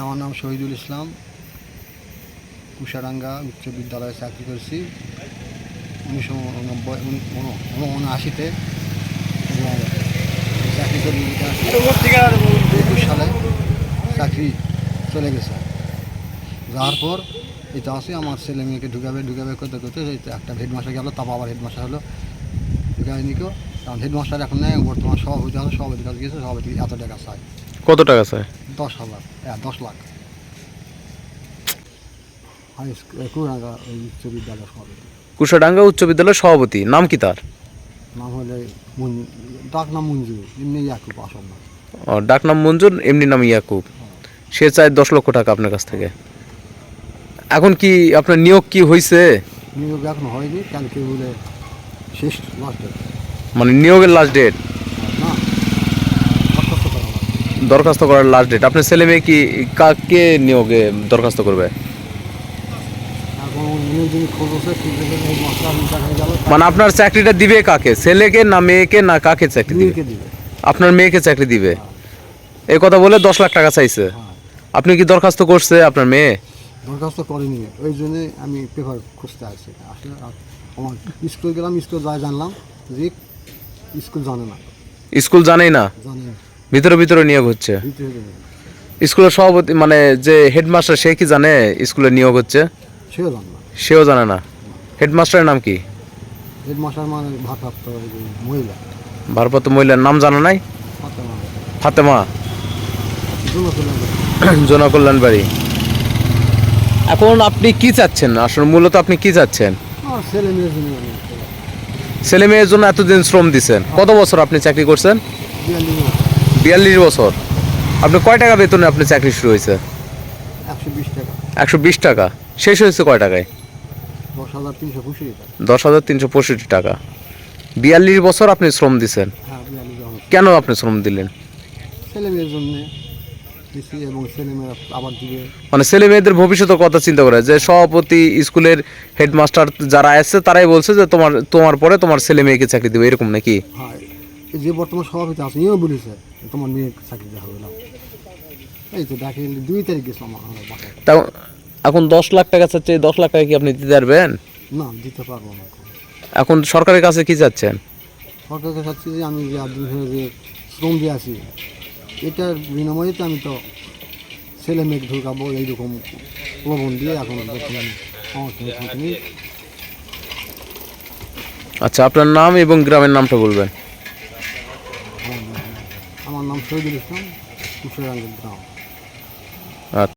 আমার নাম শহীদুল ইসলাম। কুশারাঙ্গা উচ্চ বিদ্যালয়ে চাকরি করছি। উনিশশো উনব্বই উনআশিতে চাকরি করি একুশ সালে চাকরি চলে গেছে। যাওয়ার পর এটা আছে আমার ছেলে মেয়েকে ঢুকাবে ঢুকাবে করতে করতে একটা হেডমাস্টার গেল তারপর আবার হেডমাস্টার হলো। ঢুকাবে নিকো কারণ হেডমাস্টার এখন নেই, বর্তমান সভাপতি আছে সভাপতির কাছে সভাপতি এত টাকা চাই কত টাকা স্যার দশ হাজার। হ্যাঁ দশ লাখ। হাই স্কুল কুড়াঙ্গা উচ্চ বিদ্যালয় সভাপতি। কুশাডাঙ্গা উচ্চ বিদ্যালয়ের সভাপতি। নাম কি তার? নাম হলে ডাক নাম মঞ্জু এমনি ইয়াকুব আসল না ও, ডাক নাম মঞ্জুর এমনি নাম ইয়াকুব। সে চায় দশ লক্ষ টাকা আপনার কাছ থেকে। এখন কি আপনার নিয়োগ কি হয়েছে নিয়োগ এখন হয়নি কালকে বলে শেষ লাস্ট ডেট মানে নিয়োগের লাস্ট ডেট না দরখাস্ত করা লাগবে। দরখাস্ত করার লাস্ট ডেট আপনার ছেলে মেয়ে কি কাকে নিয়োগে দরখাস্ত করবে? মানে আপনার চাকরিটা দিবে কাকে? ছেলেকে না মেয়েকে না কাকে চাকরি দিবে? আপনার মেয়েকে চাকরি দিবে? এই কথা বলে দশ লাখ টাকা চাইছে। আপনি কি দরখাস্ত করছে আপনার মেয়ে? দরখাস্ত করিনি। ওই জন্যে আমি পেপার খুঁজতে আসছি আসলে আমার স্কুল গেলাম স্কুল যাই জানলাম যে স্কুল জানে না। স্কুল জানেই না? জানে না। ভিতরে ভিতরে নিয়োগ হচ্ছে। স্কুলের সভাপতি মানে যে হেডমাস্টার সে কি জানে স্কুলে নিয়োগ হচ্ছে? সেও জানে না। হেডমাস্টারের নাম কি? হেডমাস্টার মানে ভারপ্রাপ্ত মহিলা। ভারপ্রাপ্ত মহিলার নাম জানা নাই? ফাতেমা। জনকল্যাণ বাড়ি এখন আপনি কি চাচ্ছেন? আসলে মূলত আপনি কি চাচ্ছেন? ছেলে মেয়ের জন্য এতদিন শ্রম দিচ্ছেন কত বছর আপনি চাকরি করছেন? বিয়াল্লিশ বছর। আপনি কয় টাকা বেতনে আপনি চাকরি শুরু হয়েছে? একশো বিশ টাকা। শেষ হয়েছে কয় টাকায়? দশ হাজার তিনশো পঁয়ষট্টি টাকা। বিয়াল্লিশ বছর আপনি শ্রম দিচ্ছেন হ্যাঁ কেন আপনি শ্রম দিলেন? মানে ছেলে মেয়েদের ভবিষ্যতের কথা চিন্তা করে যে সভাপতি স্কুলের হেডমাস্টার যারা আসছে তারাই বলছে যে তোমার তোমার পরে তোমার ছেলে মেয়েকে চাকরি দেবে এরকম নাকি? হ্যাঁ যে বর্তমান সভাপতি আছে বলেছে। তোমার মেয়ে চাকরি দেওয়া হবে না। এই তো দেখে দুই তারিখ গেছিলাম আমার বাসায় এখন দশ লাখ টাকা চাচ্ছে দশ লাখ টাকা কি আপনি দিতে পারবেন? না দিতে পারব না এখন। সরকারের কাছে কি চাচ্ছেন? সরকারকে চাচ্ছি যে আমি যে আট দিন যে শ্রম দিয়ে আছি এটার বিনিময়ে তো আমি তো ছেলে মেয়ে ঢুকাবো এইরকম প্রবণ দিয়ে এখন বর্তমানে আমার আচ্ছা আপনার নাম এবং গ্রামের নামটা বলবেন। আমার নাম শহীদুল ইসলাম কুশারাঙ্গের গ্রাম। আচ্ছা।